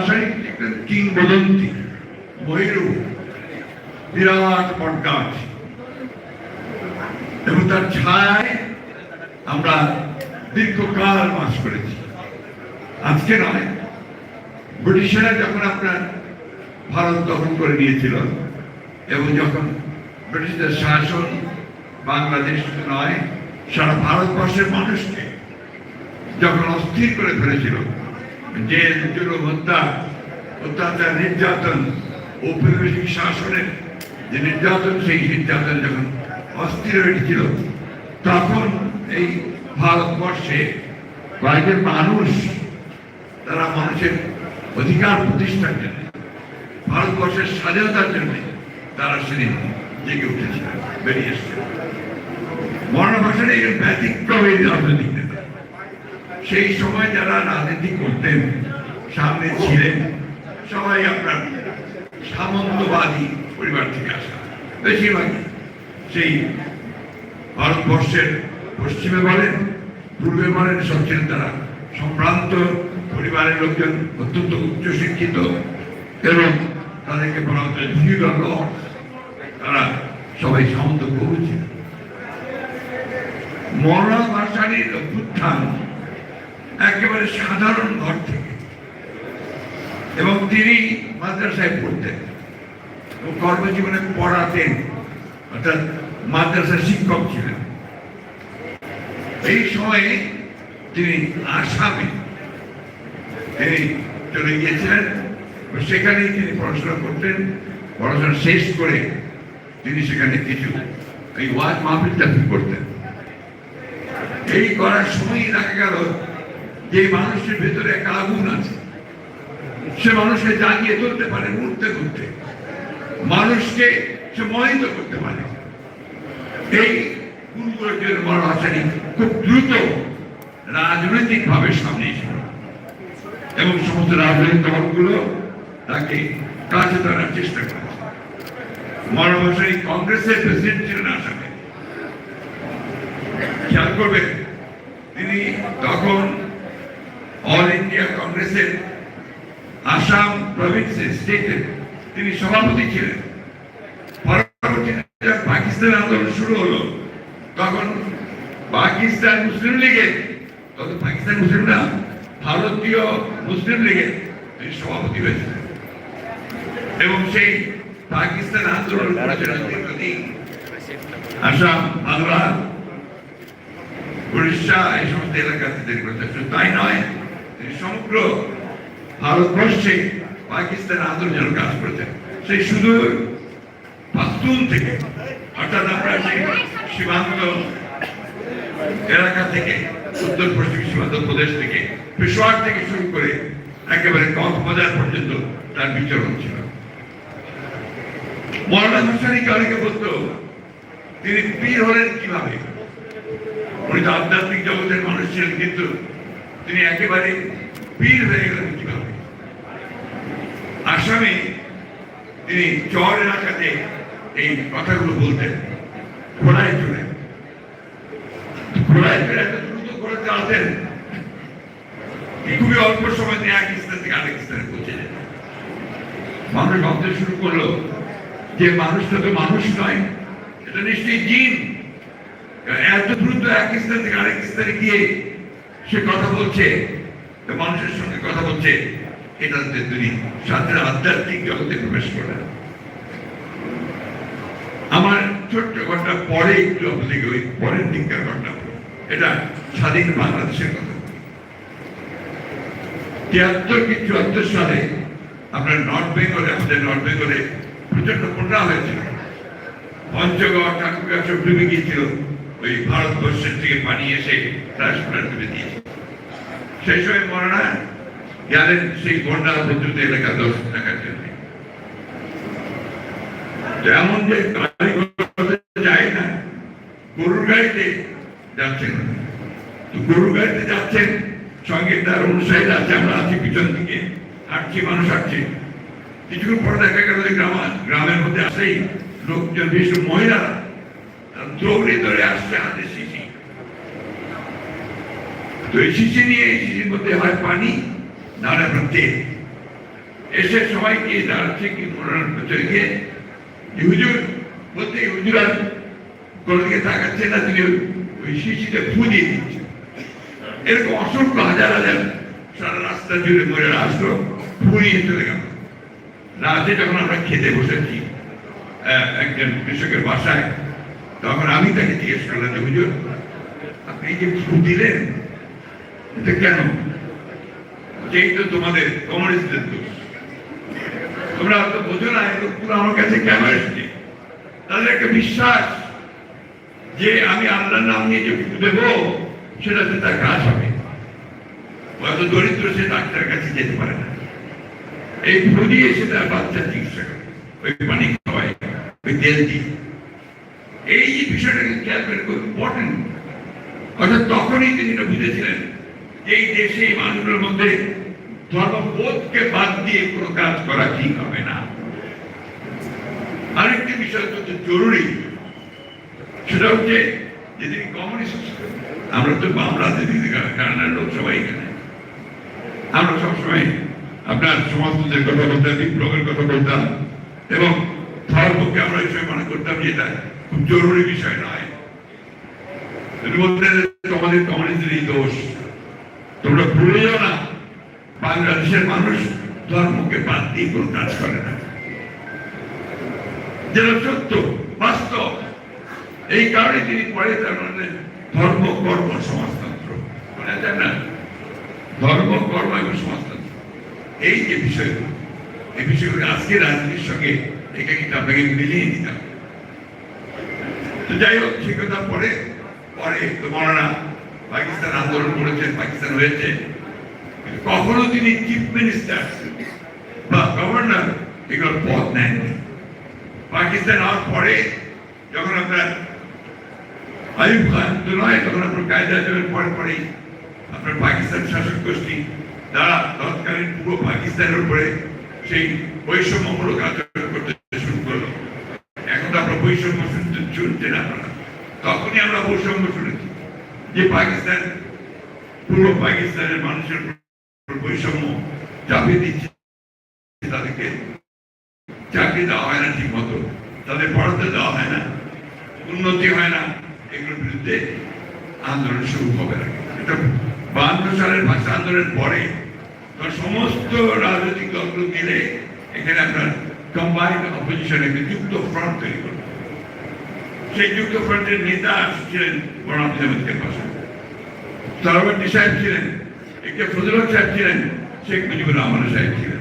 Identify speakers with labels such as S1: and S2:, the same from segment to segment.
S1: ভাষায় একজন কিংবদন্তি ময়ূর বিরাট বটগাছ। এবং তার ছায় আমরা দীর্ঘকাল বাস করেছি। আজকে নয়, ব্রিটিশরা যখন আপনার ভারত দখল করে নিয়েছিল, এবং যখন ব্রিটিশদের শাসন বাংলাদেশ নয়, সারা ভারতবর্ষের মানুষকে যখন অস্থির করে ফেলেছিল জুলুম হত্যা অত্যাচার নির্যাতন, ঔপনিবেশিক শাসনের যে নির্যাতন, সেই নির্যাতন যখন অস্থির হয়েছিল, তখন এই ভারতবর্ষে কয়েকজন মানুষ, তারা মানুষের অধিকার প্রতিষ্ঠার জন্য, ভারতবর্ষের স্বাধীনতার জন্য তারা সেদিন জেগে উঠেছিল বেরিয়ে এসেছিল মরণভাষার এই ব্যতিক্রমী নেতা সেই সময় যারা রাজনীতি করতেন, সামনে ছিলেন, সবাই আপনার সামন্তবাদী পরিবার থেকে আসা। বেশিরভাগই সেই ভারতবর্ষের পশ্চিমে বলেন, পূর্বে বলেন সব ছিলেন তারা সম্ভ্রান্ত পরিবারের লোকজন, অত্যন্ত উচ্চশিক্ষিত এবং তাদেরকে বলা হতো ফিউডাল তারা সবাই সামন্ত প্রভু ছিলেন। মরণ ভাষারই অভ্যুত্থান একেবারে সাধারণ ঘর থেকে। এবং তিনি মাদ্রাসায় পড়তেন। এবং কর্মজীবনে পড়াতেন। অর্থাৎ মাদ্রাসার শিক্ষক ছিলেন। এই সময়ে তিনি আসামে তিনি চলে গিয়েছিলেন। সেখানেই তিনি পড়াশোনা করতেন। পড়াশোনা শেষ করে তিনি সেখানে কিছু এই ওয়াজ মাহফিল চাকরি করতেন। এই করার সময় দেখা গেল যে মানুষের ভেতরে একটা আগুন আছে, সে মানুষকে জাগিয়ে তুলতে পারে উঠতে উঠতে মানুষকে সে মোহিত করতে পারে। এই গুরুগুলোর আচারী খুব দ্রুত রাজনৈতিক ভাবে সামনে এসেছিল এবং সমস্ত রাজনৈতিক দলগুলো তাকে কাছে ধরার চেষ্টা করেছে মরণবাসারী কংগ্রেসের প্রেসিডেন্ট ছিলেন আসামে। খেয়াল করবেন, তিনি তখন অল ইন্ডিয়া কংগ্রেসের আসাম প্রভিন্সের স্টেটের তিনি সভাপতি ছিলেন। পরবর্তীতে পাকিস্তান আন্দোলন শুরু হলো, তখন পাকিস্তান মুসলিম লীগের, তখন পাকিস্তান মুসলিম না, ভারতীয় মুসলিম লীগের তিনি সভাপতি হয়েছিলেন। এবং সেই পাকিস্তান আন্দোলন আসাম, বাংলা, উড়িষ্যা, এই সমস্ত এলাকাতে করতেন শুধু তাই নয় সমগ্র ভারতবর্ষে পাকিস্তান আন্দোলন কাজ করেছেন সেই সুদূর পাস্তুন থেকে, অর্থাৎ আমরা সেই সীমান্ত এলাকা থেকে উত্তর পশ্চিম সীমান্ত প্রদেশ থেকে, পেশোয়ার থেকে শুরু করে একেবারে কক্সবাজার পর্যন্ত তার বিচরণ ছিল। মৌলানা হোসেনিকে অনেকে বলতো, তিনি পীর হলেন কীভাবে? উনি তো আধ্যাত্মিক জগতের মানুষ ছিলেন, কিন্তু তিনি একেবারে পীর হয়ে গেলেন কীভাবে? আসামে তিনি চর এলাকাতে এই কথাগুলো বলতেন ঘোড়ায় চড়ে ঘোড়ায় চড়ে এত দ্রুত ঘোড়া চালাতেন। খুবই অল্প সময় তিনি এক স্থান থেকে আরেক স্থানে পৌঁছে যেতেন মানুষ ভাবতে শুরু করল যে মানুষটা তো মানুষ নয়, এটা নিশ্চয়ই জিন। এত দ্রুত এক স্থান থেকে আরেক স্থানে গিয়ে সে কথা বলছে। মানুষের সঙ্গে কথা বলছে এটা হচ্ছে তিনি সাথে আধ্যাত্মিক জগতে প্রবেশ করেন আমার ছোট্ট ঘটনা পরে একটু আপনাদেরকে ওই পরের দিককার ঘটনা এটা স্বাধীন বাংলাদেশের কথা। তিয়াত্তর কি চুয়াত্তর সালে আপনার নর্থ বেঙ্গলে, আমাদের নর্থ বেঙ্গলে প্রচণ্ড বন্যা হয়েছিল। পঞ্চগড় ঠাকুরগাঁ সব ডুবে গিয়েছিল। ওই ভারতবর্ষের থেকে পানি এসে রাজপুরা ডুবে দিয়েছে। সেই সময় মরানা সেই বন্যা প্রচুর এলাকা দর্শন দেখার জন্য। যেমন যে গাড়ি যায় না, গরুর গাড়িতে যাচ্ছেন গরুর গাড়িতে যাচ্ছেন, সঙ্গে তার অনুসারীরা আছে, আমরা আছি পিছন দিকে, হাঁটছি, মানুষ হাঁটছে। কিছুক্ষণ পরে দেখা গেল যে গ্রাম গ্রামের মধ্যে আসেই লোকজন, বিশেষ করে মহিলারা দৌড়ে দৌড়ে আসছে হাতে তো এই শিশি নিয়ে এই শিশির মধ্যে হয় পানি, নাহলে আপনার তেল। এসে সবাইকে দাঁড়াচ্ছে কি মনোনয়ন ভেতরে গিয়ে। হুজুর, বলতে হুজুর আর কোনো দিকে তাকাচ্ছে না, তিনি ওই- শিশিতে ফু দিয়ে দিচ্ছে। এরকম অসংখ্য হাজার হাজার সারা রাস্তা জুড়ে মরে আসলো ফুরিয়ে চলে গেল। রাতে যখন আমরা খেতে বসেছি একজন কৃষকের বাসায়, তখন আমি তাকে জিজ্ঞেস করলাম হুজুর, আপনি যে ফু দিলেন এটা কেন? যেই তো তোমাদের কমিউনিস্টদের দোষ। তোমরা হয়তো বোঝো না এই লোকগুলো আমার কাছে কেন তাদের একটা বিশ্বাস যে আমি আল্লাহর নাম নিয়ে যে দেবো সেটাতে তার কাজ হবে। হয়তো দরিদ্র সে ডাক্তারের কাছে যেতে পারে না। এই ফু দিয়ে সে তার বাচ্চা চিকিৎসা করে। ওই পানি খাওয়ায়, ওই তেল দিয়ে। এই যে বিষয়টা খেয়াল করে খুব ইম্পর্টেন্ট অর্থাৎ তখনই তিনি এটা বুঝেছিলেন এই দেশে এই মানুষগুলোর মধ্যে ধর্মবোধকে বাদ দিয়ে কাজ করা ঠিক হবে না। আরেকটি বিষয় অত্যন্ত জরুরি, সেটা হচ্ছে যে তিনি কমিউনিস্ট, আমরা তো বাম রাজনীতি কারণের লোক এখানে। আমরা সবসময় আপনার সমাজতন্ত্রের কথা বলতাম, বিপ্লবের কথা বলতাম, এবং ধর্মকে আমরা এই সময় মনে করতাম যে এটা খুব জরুরি বিষয় নয়। তিনি বলতেন তোমাদের কমিউনিস্টেরই দোষ তোমরা ভুলে যাও না, বাংলাদেশের মানুষ ধর্মকে বাদ দিয়ে কোনো কাজ করে না। যেটা সত্য, বাস্তব, এই কারণে তিনি পরে তার মানে ধর্ম, কর্ম, সমাজতন্ত্র। মানে জানেন না ধর্ম, কর্ম এবং সমাজতন্ত্র। এই যে বিষয়গুলো এই বিষয়গুলো আজকে রাজনীতির সঙ্গে এটা কিন্তু আপনাকে মিলিয়ে দিতে হবে। তো যাই হোক, সে কথা পরে পরে মরানা পাকিস্তান আন্দোলন করেছেন, পাকিস্তান হয়েছে। কখনো তিনি চিফ মিনিস্টার বা গভর্নর এগুলোর পদ নেননি। পাকিস্তান হওয়ার পরে যখন আপনার আইব খান তো নয় তখন আপনার কায়দা আজমের পরে পরেই আপনার পাকিস্তান শাসক গোষ্ঠী তারা তৎকালীন পুরো পাকিস্তানের উপরে সেই বৈষম্যমূলক আচরণ করতে শুরু করল। এখন তো আমরা বৈষম্য শুনতে শুনছেন আপনারা তখনই আমরা বৈষম্য শুনেছি যে পাকিস্তান পুরো পাকিস্তানের মানুষের বৈষম্য চাপিয়ে দিচ্ছে, তাদেরকে চাকরি দেওয়া হয় না ঠিক মতো তাদের পড়াতে দেওয়া হয় না, উন্নতি হয় না, এগুলোর বিরুদ্ধে আন্দোলন শুরু হবে না। এটা বাহান্ন সালের ভাষা আন্দোলনের পরে সমস্ত রাজনৈতিক দলগুলো মিলে এখানে আপনার কম্বাইন্ড অপোজিশন একটি যুক্ত ফ্রন্ট তৈরি করল। সেই যুক্ত ফ্রন্টের নেতা ছিলেন আহমেদ পাশে। সাহেব ছিলেন সাহেব ছিলেন, শেখ মুজিবুর রহমান সাহেব ছিলেন।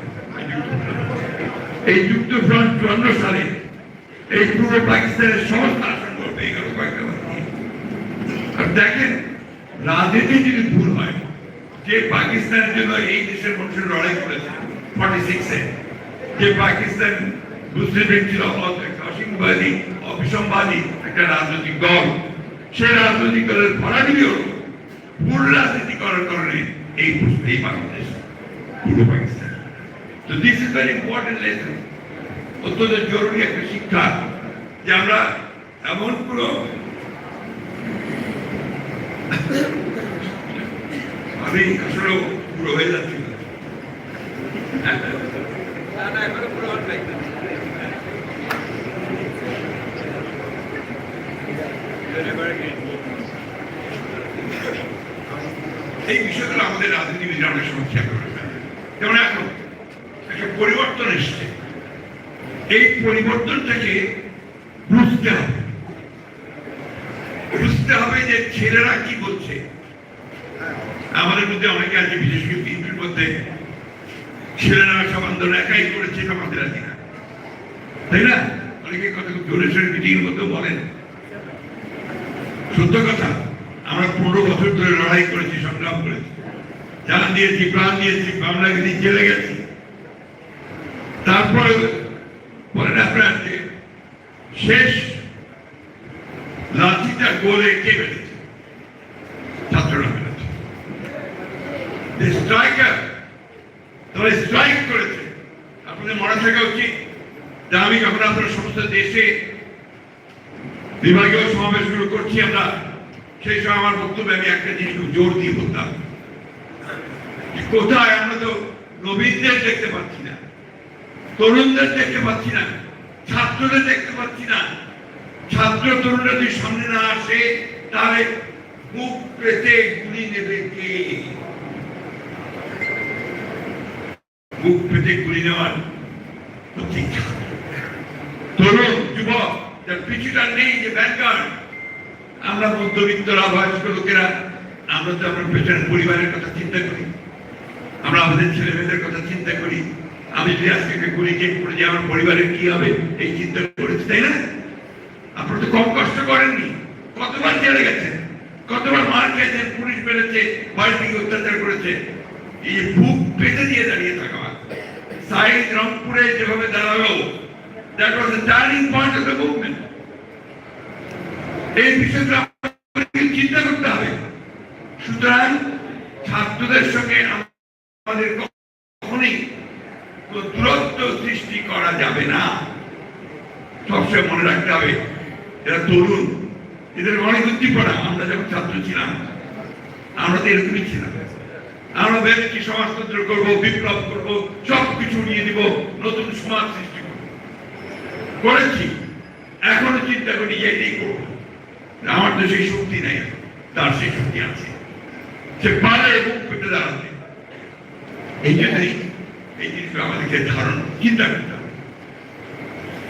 S1: এই যুক্ত ফ্রন্ট চুয়ান্ন সালে এই পূর্ব পাকিস্তানের সমস্ত আসন আর দেখেন, রাজনীতি যদি ভুল হয়, যে পাকিস্তানের জন্য এই দেশের মানুষের লড়াই করেছে ফর্টি সিক্সে যে পাকিস্তান মুসলিম ছিল অসীমবাদী, অবিসম্বাদী একটা রাজনৈতিক দল। সেই রাজনৈতিক দলের হল ভুল রাজনীতি করার এই এই বাংলাদেশ, পূর্ব পাকিস্তান। তো this is very important lesson অত্যন্ত জরুরি একটা শিক্ষা যে আমরা এমন কোনো আমি আসলে পুরো হয়ে যাচ্ছি। এই বিষয়গুলো আমাদের রাজনীতিবিদরা অনেক সময় খেয়াল করে যেমন এখন একটা পরিবর্তন এসছে। এই পরিবর্তনটাকে বুঝতে হবে। বুঝতে হবে যে ছেলেরা কি বলছে। আমাদের মধ্যে অনেকে আছে, বিশেষ করে বিএনপির মধ্যে। ছেলেরা সব আন্দোলন একাই করেছে আমাদের রাজি না তাই না? অনেকে কথা জোরে সোরে মিটিং এর মধ্যে বলেন। সত্য কথা। আমরা পনেরো বছর ধরে লড়াই করেছি, সংগ্রাম করেছি। জান দিয়েছি, প্রাণ দিয়েছি বাংলাকে দিয়ে চলে গেছি। তারপরে বলেন আপনার যে শেষ লাঠিটা গোলে কে বেড়েছে ছাত্ররা বেড়েছে স্ট্রাইকার তারা স্ট্রাইক করেছে। আপনাদের মনে থাকা উচিত যে আমি যখন আপনার সমস্ত দেশে বিভাগীয় সমাবেশগুলো করছি আমরা সেই সময় আমার বক্তব্যে আমি একটা জিনিস খুব জোর দিয়ে বলতাম। কোথায় আমরা তো নবীনদের দেখতে পাচ্ছি না, তরুণদের দেখতে পাচ্ছি না, ছাত্রদের দেখতে পাচ্ছি না। ছাত্র তরুণরা যদি সামনে না আসে, তাহলে বুক পেতে গুলি নেবে কে? বুক পেতে গুলি নেওয়ার তরুণ, যুবক, যার পিছুটা নেই যে ব্যাংকার আমরা মধ্যবিত্তরা বয়স্ক লোকেরা, আমরা তো আমার পেছনের পরিবারের কথা চিন্তা করি। আমরা আমাদের ছেলে মেয়েদের কথা চিন্তা করি। আমি যদি আজকে করে যে আমার পরিবারের কি হবে, এই চিন্তা করেছি, তাই না? আপনারা তো কম কষ্ট করেননি। কতবার জেলে গেছেন কতবার মার খেয়েছেন পুলিশ মেরেছে বাড়িতে অত্যাচার করেছে। এই যে বুক পেতে দিয়ে দাঁড়িয়ে থাকা। সাইড রংপুরে যেভাবে দাঁড়াল that was the turning point of the movement এই বিষয়টা চিন্তা করতে হবে। সুতরাং ছাত্রদের সঙ্গে আমাদের কখনই দূরত্ব সৃষ্টি করা যাবে না। সবসময় মনে রাখতে হবে, এরা তরুণ, এদের অনেক উদ্দীপনা আমরা যখন ছাত্র ছিলাম, আমরা তো এরকমই ছিলাম। আমরা ভেবেছি সমাজতন্ত্র করব, বিপ্লব করব সব কিছু নিয়ে দিব নতুন সমাজ সৃষ্টি করব। করেছি। এখনও চিন্তা করি এটাই করব। আমার তো শক্তি নেই, তার সেই শক্তি আছে। সে পারে এবং পেতে দাঁড়াতে এই জন্যই এই জিনিসগুলো আমাদেরকে ধারণ, চিন্তা করতে হবে।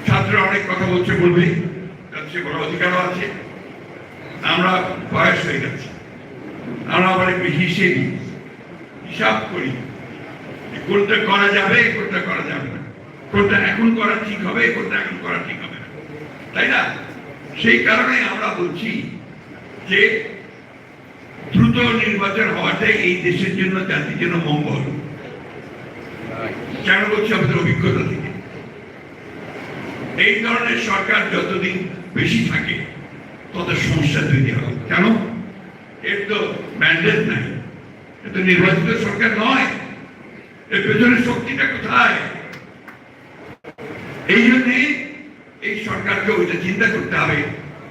S1: ছাত্ররা অনেক কথা বলছে, বলবে সে বড় অধিকারও আছে। আমরা বয়স হয়ে গেছে। আমরা আবার একটু হিসেবি হিসাব করি কোনটা করা যাবে, কোনটা করা যাবে না। কোনটা এখন করা ঠিক হবে, কোনটা এখন করা ঠিক হবে না। তাই না? সেই কারণে আমরা বলছি যে দ্রুত নির্বাচন হওয়াটাই এই দেশের জন্য, জাতির জন্য মঙ্গল। কেন বলছি আমাদের অভিজ্ঞতা থেকে। এই ধরনের সরকার যতদিন বেশি থাকে, তত সমস্যা তৈরি হবে কেন? এর তো ম্যান্ডেট নাই। এর তো নির্বাচিত সরকার নয়। এর পেছনে শক্তিটা কোথায়? এই জন্যে এই সরকারকে ওইটা চিন্তা করতে হবে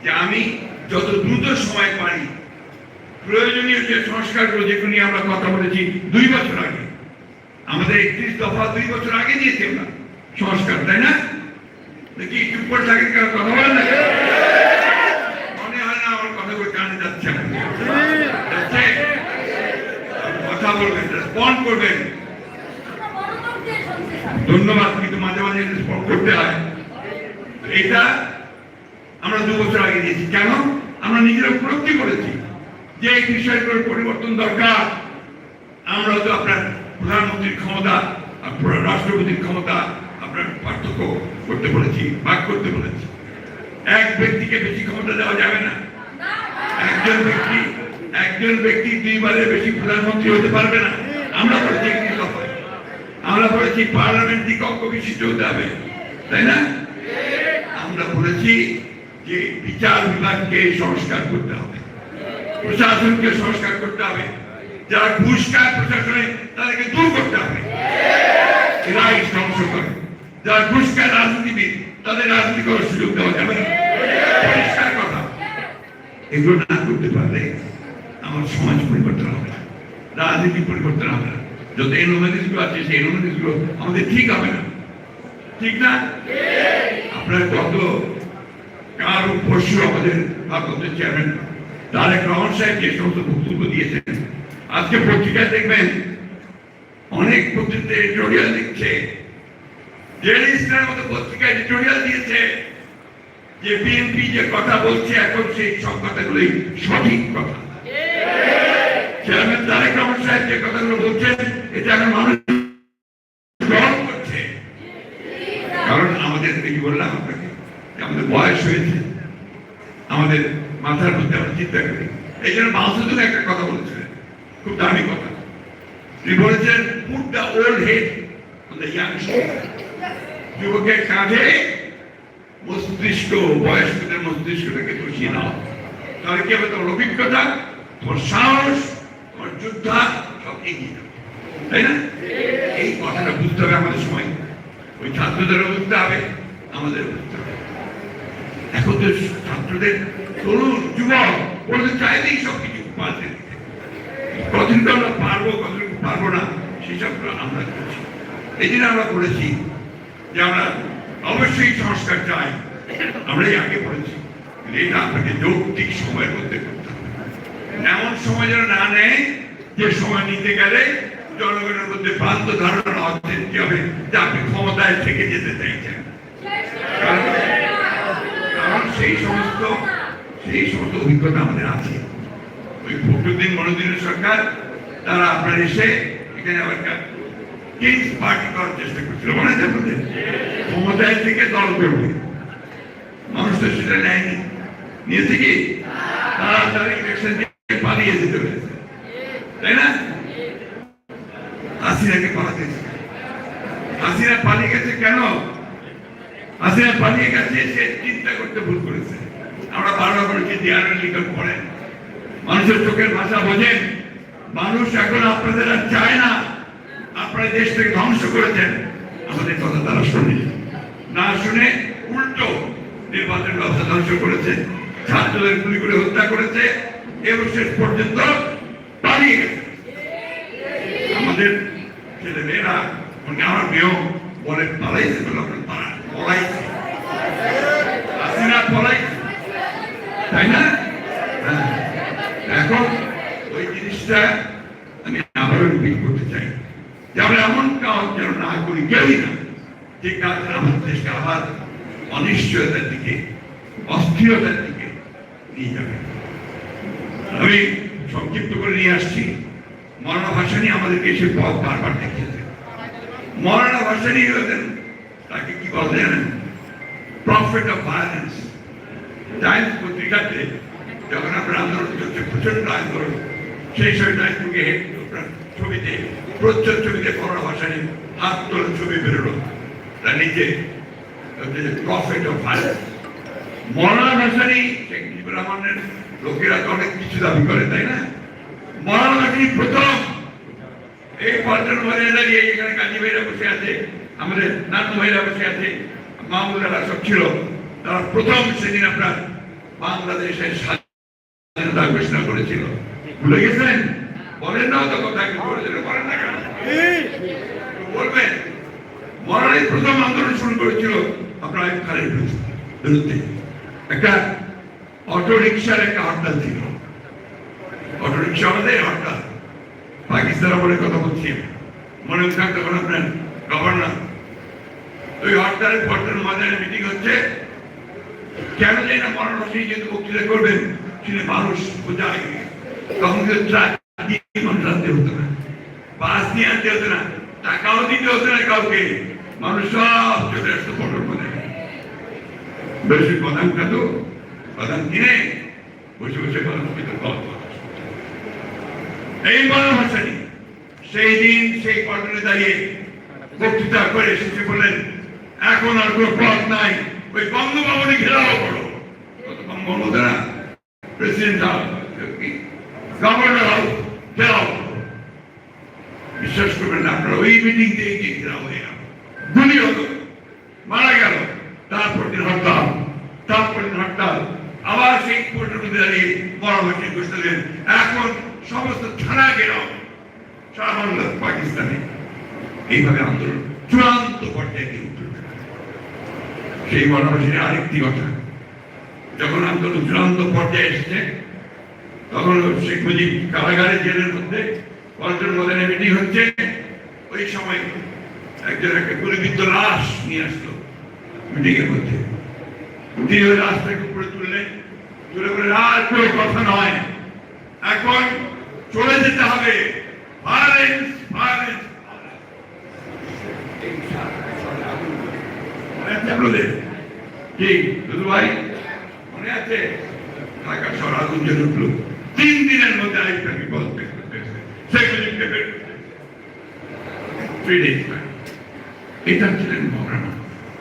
S1: যে আমি যত দ্রুত সময় পারি প্রয়োজনীয় যে সংস্কারগুলো যেগুলো নিয়ে আমরা কথা বলেছি দুই বছর আগে আমাদের একত্রিশ দফা দুই বছর আগে দিয়েছি আমরা সংস্কার তাই না? দেখি চুপ করে থাকে কথা বলেন না মনে হয় না আমার কথা বলে কানে যাচ্ছে? কথা বলবেন রেসপন্ড করবেন। ধন্যবাদ কিন্তু মাঝে মাঝে রেসপন্ড করতে হয়। এটা আমরা দু বছর আগে দিয়েছি। কেন? আমরা নিজেরা উপলব্ধি করেছি যে এই বিষয়গুলোর পরিবর্তন দরকার। আমরা তো আপনার প্রধানমন্ত্রীর ক্ষমতা আর পুরো রাষ্ট্রপতির ক্ষমতা আপনার পার্থক্য করতে বলেছি, ভাগ করতে বলেছি। এক ব্যক্তিকে বেশি ক্ষমতা দেওয়া যাবে না। একজন ব্যক্তি একজন ব্যক্তি দুইবারের বেশি প্রধানমন্ত্রী হতে পারবে না। আমরা বলেছি একটি আমরা বলেছি পার্লামেন্টই কক্ষ বিশিষ্ট হতে হবে। তাই না? বলেছি যে বিচার বিভাগকে সংস্কার করতে হবে। প্রশাসনকে সংস্কার করতে হবে। যারা ঘুষ খায় প্রশাসনে, তাদেরকে দূর করতে হবে। এরাই ধ্বংস করে। যারা ঘুষ খায় রাজনীতিবিদ, তাদের রাজনীতি করার সুযোগ দেওয়া যাবে পরিষ্কার কথা। এগুলো না করতে পারলে আমার সমাজ পরিবর্তন হবে রাজনীতি পরিবর্তন হবে না। যত এনোমেলিসগুলো আছে, সেই এনোমেলিসগুলো আমাদের ঠিক হবে না। ঠিক না? আপনার কাল ও পরশু আমাদের ভারত চেয়ারম্যান তারেক রহমান সাহেব যে সমস্ত বক্তব্য দিয়েছেন আজকে পত্রিকায় দেখবেন অনেক পত্রিকা এডিটোরিয়াল লিখছে ডেলি স্টার মতো পত্রিকা এডিটোরিয়াল দিয়েছে যে বিএনপি যে কথা বলছে এখন সেই সব কথাগুলোই সঠিক কথা। চেয়ারম্যান তারেক রহমান সাহেব যে কথাগুলো বলছেন এটা এখন মানুষ গ্রহণ করছে কারণ আমাদের এই যে বললাম আপনাকে যে আমাদের বয়স হয়েছে আমাদের মাথার মধ্যে আমরা চিন্তা করি এই জন্য মাসুদুল একটা কথা বলেছিলেন। খুব দামি কথা। তিনি বলেছেন put the old head young যুবকের কাঁধে মস্তিষ্ক, বয়স্কদের মস্তিষ্কটাকে বসিয়ে নাও তাহলে কি হবে? তোমার অভিজ্ঞতা, তোমার সাহস, তোমার যোদ্ধা সব এগিয়ে যাবে। তাই না? এই কথাটা বুঝতে হবে আমাদের সময়। ওই ছাত্রদেরও বুঝতে হবে আমাদের বুঝতে হবে। এখন তো ছাত্রদের তরুণ যুবক বলতে চাইলেই সব কিছু পাল্টে দিতে আমরা পারব কতদিন পারব না সেসব আমরা করছি এই জন্য আমরা বলেছি যে আমরা অবশ্যই সংস্কার চাই আমরাই আগে বলেছি এটা আপনাকে যৌক্তিক সময়ের মধ্যে করতে হবে এমন সময় যেন না নেয় যে সময় নিতে গেলে জনগণের মধ্যে ভ্রান্ত ধারণা অর্থনীতি হবে যে আপনি ক্ষমতায় থেকে যেতে চাইছেন কারণ সেই সমস্ত সেই সমস্ত অভিজ্ঞতা আমাদের আছে। ওই ফখরুদ্দিন মনুদ্দিনের সরকার, তারা আপনার এসে এখানে আবার কিংস পার্টি করার চেষ্টা করছিল, মনে আছে আপনাদের? ক্ষমতায় থেকে দল করবে মানুষ তো সেটা নেয়নি। নিয়েছে কি? তারা তারা ইলেকশন দিয়ে পালিয়ে যেতে পেরেছে তাই না হাসিনাকে পালাতে হাসিনা পালিয়ে গেছে কেন হাসিনা পালিয়ে গেছে সে চিন্তা করতে ভুল করেছে আমরা বারবার বলেছি দিয়ারের লিখন পড়েন ভাষা বোঝেন মানুষ এখন আপনাদের আর চায় না। আপনারা দেশটাকে ধ্বংস করেছেন। আমাদের কথা তারা শুনে। না শুনে উল্টো নির্বাচন ব্যবস্থা ধ্বংস করেছে। ছাত্রদের গুলি করে হত্যা করেছে। এবং শেষ পর্যন্ত পালিয়ে আমাদের ছেলে মেয়েরা মানে আমার মেয়েও বলে, পালাইছে বলে আমরা পালা পলাইছে হাসিনা পলাইছে তাই না হ্যাঁ। এখন ওই জিনিসটা আমি আবারও রিপিট করতে চাই যে আমরা এমন কাজ যেন না করি কেউই না যে দেশকে আবার অনিশ্চয়তার দিকে, অস্থিরতার দিকে নিয়ে যাবে। আমি সংক্ষিপ্ত করে নিয়ে আসছি। মরণা ভাসানি আমাদেরকে সে পথ বারবার দেখিয়েছে। মরণা ভাসানি হলেন, তাকে কি বলে জানেন? প্রফিট অফ ভায়োলেন্স টাইমস পত্রিকাতে যখন আপনার আন্দোলন চলছে প্রচণ্ড আন্দোলন, সেই সময় টাইমস ছবিতে প্রচ্ছদ ছবিতে করোনা ভাসানি হাত তোলার ছবি বেরোলো। তার নিচে প্রফিট অফ ভায়োলেন্স মরণা ভাসানি শেখ লোকেরা তো অনেক কিছু দাবি করে, তাই না? মরণা ভাসানি প্রথম। এই পল্টন বাজারে দাঁড়িয়ে এখানে কাজী ভাইরা বসে আছে, আমাদের নাতু ভাইরা বসে আছে মামুলারা সব ছিল। তারা প্রথম সেদিন আপনার বাংলাদেশের স্বাধীনতা ঘোষণা করেছিল ভুলে গেছেন বলেন না তো কথা কি করেছিল বলেন না কেন বলবেন মরারি প্রথম আন্দোলন শুরু করেছিল আপনার আইব খানের বিরুদ্ধে। একটা অটো রিক্সার একটা হরতাল ছিল। অটো রিক্সা আমাদের হরতাল। পাকিস্তান আমলে কথা বলছি। মনে থাক তখন আপনার গভর্নর ওই হরতালের পট্টন বাজারে মিটিং হচ্ছে। কেন যাই না মরণ হোসেন যেহেতু বক্তৃতা করবেন, শুনে মানুষ বোঝায় তখন কিন্তু ট্রাক দিয়ে আনতে হতো না। বাস দিয়ে আনতে হতো না। টাকাও দিতে হতো না কাউকে। মানুষ সব চলে আসতো বাজারে। বেশি বাদাম খাত বাদাম কিনে বসে বসে সেই দিন সেই পট্টনে দাঁড়িয়ে বক্তৃতা করে শেষে বললেন এখন আর কোনো পথ নাই ওই বঙ্গভবনে ঘেরাও করো বঙ্গবন্ধু না প্রেসিডেন্ট গভর্নর হাউস ঘেরাও বিশ্বাস করবেন আপনারা ওই মিটিং থেকে ঘেরাও হয়ে গেল গুলি হলো মারা গেল তারপর হরতাল তারপর হরতাল। আবার সেই পর্যটন দাঁড়িয়ে পরামর্শ করছিলেন, এখন সমস্ত থানা ঘেরাও সারা বাংলা পাকিস্তানে এইভাবে আন্দোলন, চূড়ান্ত পর্যায়ে গিয়ে উঠল। সেই গণমাসের আরেকটি কথা, যখন আন্দোলন চূড়ান্ত পর্যায়ে এসেছে, তখন শেখ মুজিব কারাগারে জেলের মধ্যে পল্টন মদনে মিটিং হচ্ছে। ওই সময় একজন একটা গুলিবিদ্ধ লাশ নিয়ে আসলো। মিটিং এর মধ্যে ওই লাশটাকে উপরে তুললেন তুলে বলে আর কেউ কথা নয়। এখন চলে যেতে হবে। ভায়োলেন্স ভায়োলেন্স মনে আছে তিন দিনের মধ্যে এটা ছিলেন মহারানা।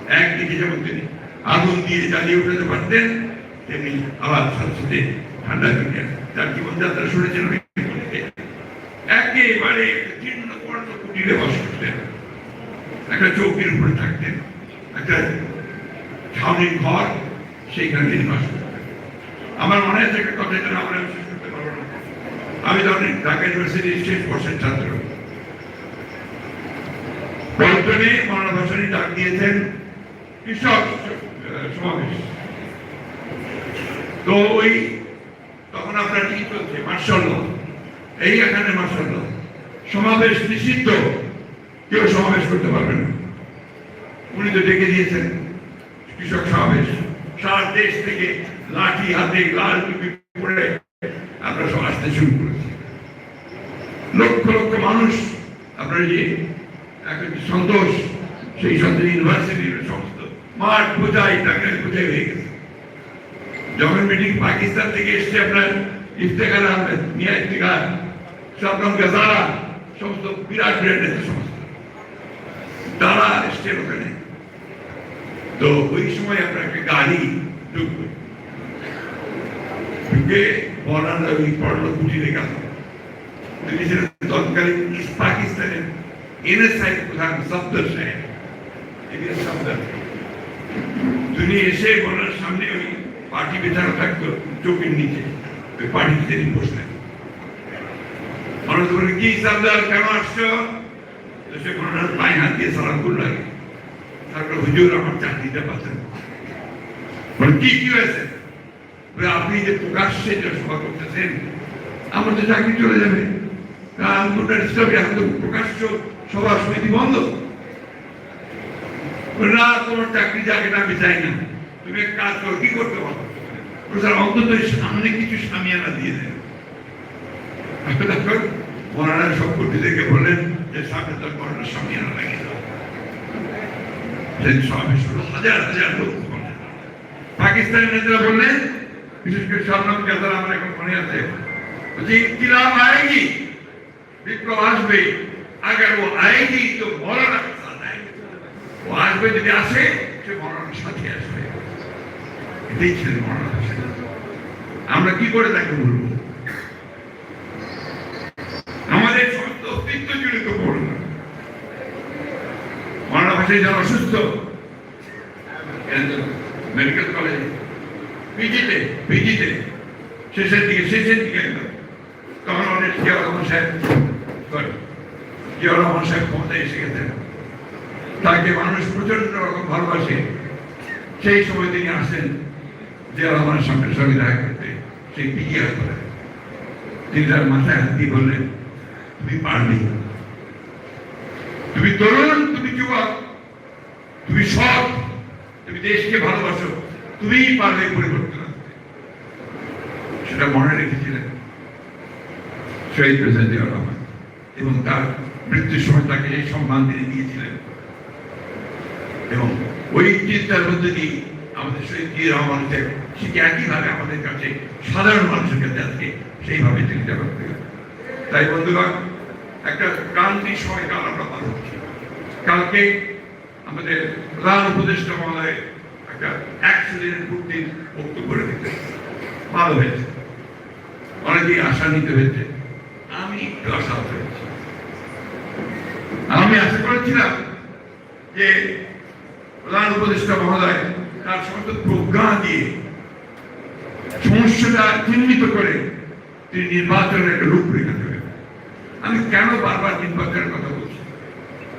S1: একদিকে যেমন তিনি আগুন দিয়ে জ্বালিয়ে উঠাতে পারতেন, তেমনি আবার সাথে ঠান্ডা দিকে তার জীবনযাত্রা শুনেছেন একেবারে জীর্ণ কুটিরে বাস করতেন। একটা চৌকির উপরে থাকতেন। একটা ছাউনির ঘর সেইখানে তিনি বাস করতেন। আমার মনে আছে একটা কথা যেন আমরা শেষ করতে পারব না। আমি তখন ঢাকা ইউনিভার্সিটির শেষ বর্ষের ছাত্র। ভাসানী ডাক দিয়েছেন কৃষক সমাবেশ তো ওই তখন আপনার কি চলছে মার্শাল এই এখানে মার্শাল সমাবেশ নিষিদ্ধ কেউ সমাবেশ করতে পারবে না উনি তো ডেকে দিয়েছেন কৃষক সমাবেশ সারা দেশ থেকে লাঠি হাতে লাল টুপি পরে আমরা সব আসতে শুরু করেছি লক্ষ লক্ষ মানুষ আপনার যে এখন সন্তোষ সেই সন্তোষ ইউনিভার্সিটির সমস্ত মাঠ বোঝাই টাকা বোঝাই হয়ে গেছে যখন মিটিং পাকিস্তান থেকে এসছে আপনার ইফতেখার আহমেদ মিয়া ইফতেখার শবনম গাজারা, সমস্ত বিরাট বিরাট নেতা সমস্ত। তারা এসছে ওখানে। তো ওই সময় আপনার একটা গাড়ি ঢুকবে। ঢুকে বলার ওই পড়ল কুটিরে গেল তিনি ছিলেন তৎকালীন ইস্ট পাকিস্তানের এনএসআই প্রধান সফদর সাহেব। এবিএস সফদর। তিনি এসে সামনে ওই পার্টি থাকতো চোখের নিচে। ওই মানুষ বলে, কি কেন আসছো? তো সে পায়ে হাত দিয়ে সালাম আগে। হুজুর আমার চাকরিটা পাচ্ছেন কি কি হয়েছে? আপনি যে প্রকাশ্যে যে সভা করতেছেন, আমার তো চাকরি চলে যাবে। তো প্রকাশ্য সভা সমিতি বন্ধ। না তোমার চাকরি চাকরি আমি চাই না। তুমি এক কাজ করো, কি করতে পারো? স্যার অন্তত সামনে কিছু সামিয়ানা দিয়ে দেন তখন মরানা সম্পত্তি থেকে বলেন যে সামনে তার মরানা সামিয়ানা লাগিয়ে দাও হাজার হাজার লোক পাকিস্তানের নেতারা বললেন, বিশেষ করে সরনাম কেদার আমার এখন মনে আছে যে ইনকিলাব আয়েগি বিপ্লব আসবে আগার ও আয়েগি তো মরানা ও আসবে যদি আসে, সে মরানার সাথে আসবে। এটাই ছিলেন মরানা আমরা কি করে তাকে বলব? আমাদের সমস্ত অস্তিত্ব জড়িত পড়ল মরানা ভাষায় যারা অসুস্থ মেডিকেল কলেজে পিজিতে পিজিতে শেষের দিকে শেষের দিকে তখন অনেক জিয়া রহমান সাহেব জিয়া রহমান সাহেব ক্ষমতায় এসে গেছেন। তাকে মানুষ প্রচণ্ড রকম ভালোবাসে। সেই সময় তিনি আসেন জিয়া রহমানের সঙ্গে সঙ্গে দেখা করতে। সেই পিজি হাসপাতালে তিনি তার মাথায় হাত দিয়ে বললেন, তুমি পারবি। তুমি তরুণ, তুমি যুবক, তুমি সৎ, তুমি দেশকে ভালোবাসো, তুমিই পারবে পরিবর্তন আনতে। সেটা মনে রেখেছিলেন শহীদ প্রেসিডেন্ট জিয়া রহমান। এবং তার মৃত্যুর সময় তাকে এই সম্মান তিনি দিয়েছিলেন। এবং ওই চিন্তার মধ্যে দিয়ে আমাদের শহীদ জিয়া রহমান সাহেব সেটি একইভাবে আমাদের কাছে সাধারণ মানুষের কাছে আজকে সেইভাবে তিনি জবাব দিলেন তাই বন্ধুগণ, একটা ক্রান্তির সময়কাল আমরা পার হচ্ছি। কালকে আমাদের প্রধান উপদেষ্টা মহোদয় একটা অ্যাক্সিডেন্ট পূর্তির বক্তব্য রেখেছে ভালো হয়েছে। অনেকেই আশা নিতে হয়েছে। আমি একটু আশা হয়েছি। আমি আশা করেছিলাম যে প্রধান উপদেষ্টা মহোদয়, তার সমস্ত প্রজ্ঞা দিয়ে সমস্যাটা চিহ্নিত করে তিনি নির্বাচনের একটা রূপরেখা দেবেন আমি কেন বারবার নির্বাচনের কথা বলছি?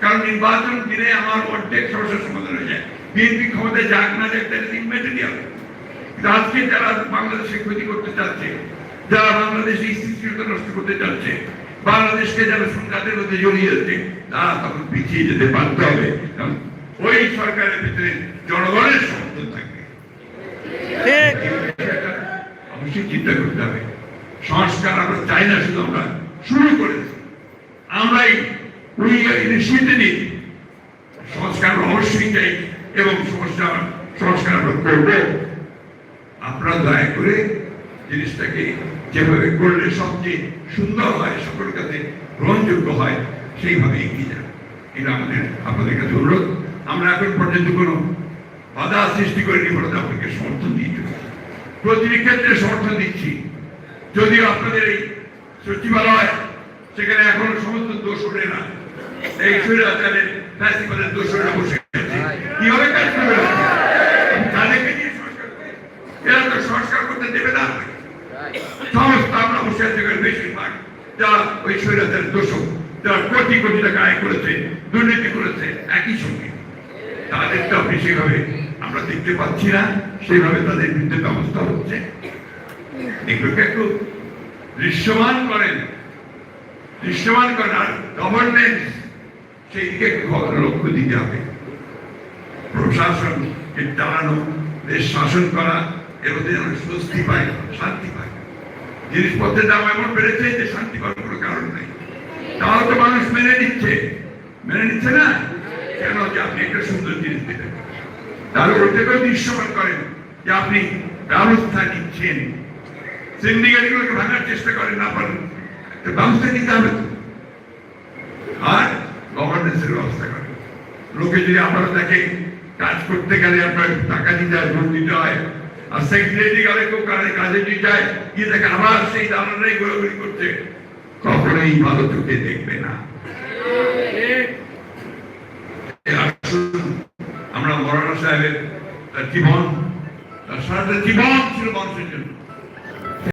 S1: কারণ নির্বাচন দিনে আমার অর্ধেক সমস্যার সমাধান হয়ে যায়। বিএনপি ক্ষমতায় যাক না যাক তাহলে ইমেটেরিয়াল কিন্তু আজকে যারা বাংলাদেশে ক্ষতি করতে চাচ্ছে, যারা বাংলাদেশে স্থিতিশীলতা নষ্ট করতে চাচ্ছে, বাংলাদেশকে যারা সংঘাতের মধ্যে জড়িয়ে যাচ্ছে তারা তখন পিছিয়ে যেতে বাধ্য হবে। কারণ ওই সরকারের ভিতরে জনগণের সমর্থন থাকবে অবশ্যই চিন্তা করতে হবে। সংস্কার আমরা চাই না শুধু আমরা শুরু করেছি। আমরাই ইনিশিয়েটিভ সংস্কার আমরা অবশ্যই চাই এবং সমস্যা সংস্কার আমরা করব। আপনারা দয়া করে জিনিসটাকে যেভাবে করলে সবচেয়ে সুন্দর হয় সকলের কাছে গ্রহণযোগ্য হয় সেইভাবে এগিয়ে যান। এটা আমাদের আপনাদের কাছে অনুরোধ। আমরা এখন পর্যন্ত কোনো বাধা সৃষ্টি করিনি বলে আপনাকে সমর্থন দিয়ে চলেছি প্রতিটি ক্ষেত্রে সমর্থন দিচ্ছি। যদিও আপনাদের এই সচিবালয়, সেখানে এখনও সমস্ত দোষ ওঠে না এই স্বৈরাচারের দোষ ওঠে বসে কীভাবে কাজ করবে? তাদেরকে নিয়ে সংস্কার। এরা তো সংস্কার করতে দেবে না সমস্ত আমরা বসে বেশিরভাগ। যারা ওই যারা কোটি কোটি টাকা আয় করেছে, দুর্নীতি করেছে, একই সঙ্গে। তাদের তো আপনি সেভাবে আমরা দেখতে পাচ্ছি না সেভাবে তাদের বিরুদ্ধে ব্যবস্থা হচ্ছে। এগুলোকে একটু দৃশ্যমান করেন। দৃশ্যমান করেন, আর গভর্নেন্স সেই দিকে লক্ষ্য দিতে হবে। প্রশাসনকে চালানো দেশ শাসন করা মধ্যে যেন স্বস্তি পায়, শান্তি পায়। জিনিসপত্রের দাম এমন বেড়েছে যে শান্তি পাওয়ার কোনো কারণ নাই। তাহলে তো মানুষ মেনে নিচ্ছে। মেনে নিচ্ছে না? কেন যে আপনি একটা সুন্দর জিনিস দিলেন তাহলে ওটাকেও দৃশ্যমান করেন যে আপনি ব্যবস্থা নিচ্ছেন। সিন্ডিকেট গুলোকে ভাঙার চেষ্টা করেন, না পারেন। ব্যবস্থা নিতে হবে আর গভর্নেন্সের ব্যবস্থা করেন। লোকে যদি আপনারা দেখে কাজ করতে গেলে আপনার টাকা দিতে হয় ভোট দিতে হয়, আর সেক্রেটারি গেলে কেউ কাজে কাজে দিতে যায় গিয়ে দেখে আবার সেই দালানাই ঘোরাঘুরি করছে, কখনোই ভালো চোখে দেখবে না এ আসুন, আমরা সাহেবের তার জীবন তার সারাটা জীবন ছিল মানুষের জন্য।